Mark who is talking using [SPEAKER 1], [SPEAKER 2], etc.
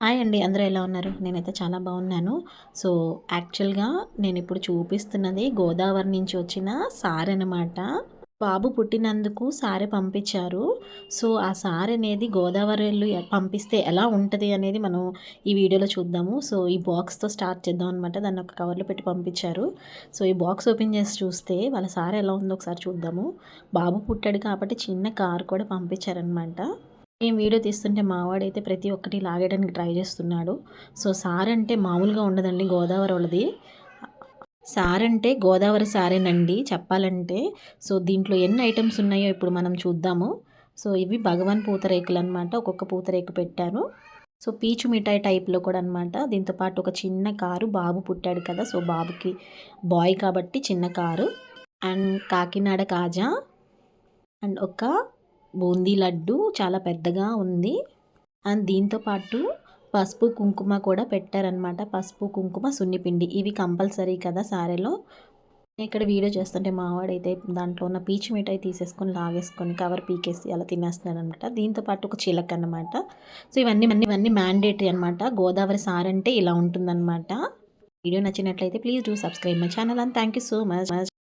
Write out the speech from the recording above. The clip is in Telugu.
[SPEAKER 1] హాయ్ అండి. అందరూ ఎలా ఉన్నారు? నేనైతే చాలా బాగున్నాను. సో యాక్చువల్గా నేను ఇప్పుడు చూపిస్తున్నది గోదావరి నుంచి వచ్చిన సార్ అనమాట బాబు పుట్టినందుకు సారె పంపించారు. సో ఆ సారె అనేది గోదావరి పంపిస్తే ఎలా ఉంటుంది అనేది మనం ఈ వీడియోలో చూద్దాము. సో ఈ బాక్స్తో స్టార్ట్ చేద్దాం అనమాట దాన్ని ఒక కవర్లో పెట్టి పంపించారు. సో ఈ బాక్స్ ఓపెన్ చేసి చూస్తే వాళ్ళ సారె ఎలా ఉందో ఒకసారి చూద్దాము. బాబు పుట్టాడు కాబట్టి చిన్న కార్ కూడా పంపించారనమాట నేను వీడియో తీస్తుంటే మావాడైతే ప్రతి ఒక్కటి లాగేయడానికి ట్రై చేస్తున్నాడు. సో సార్ అంటే మామూలుగా ఉండదండి గోదావరి వాళ్ళది. సార్ అంటే గోదావరి సారేనండి చెప్పాలంటే. సో దీంట్లో ఎన్ని ఐటమ్స్ ఉన్నాయో ఇప్పుడు మనం చూద్దాము. సో ఇవి భగవాన్ పూతరేకులు అనమాట ఒక్కొక్క పూతరేకు పెట్టాను సో పీచు మిఠాయి టైప్లో కూడా అనమాట దీంతోపాటు ఒక చిన్న కారు బాబు పుట్టాడు కదా సో బాబుకి బాయ్ కాబట్టి చిన్న car. And Kakinada kaja. And ఒక బూందీ లడ్డు చాలా పెద్దగా ఉంది. అండ్ దీంతో పాటు పసుపు కుంకుమ కూడా పెట్టారనమాట పసుపు కుంకుమ సున్నిపిండి. ఇవి కంపల్సరీ కదా సారెలో? ఇక్కడ వీడియో చేస్తుంటే మావాడైతే దాంట్లో ఉన్న పీచు మిఠాయి తీసేసుకొని లాగేసుకొని కవర్ పీకేసి అలా తినేస్తున్నాడు అనమాట దీంతో పాటు ఒక చిలక అనమాట సో ఇవన్నీ అన్నీ ఇవన్నీ మ్యాండేటరీ అనమాట గోదావరి సార్ అంటే ఇలా ఉంటుందన్నమాట. వీడియో నచ్చినట్లయితే please do subscribe my channel and thank you so much.